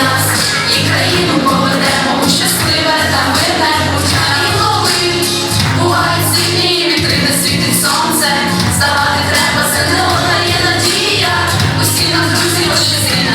нас і країну поведемо у щасливе та мирне і лови. Бувають сильні вітрини світить сонце. ставати треба, за не є надія. Усі нам друзі ваші зіна.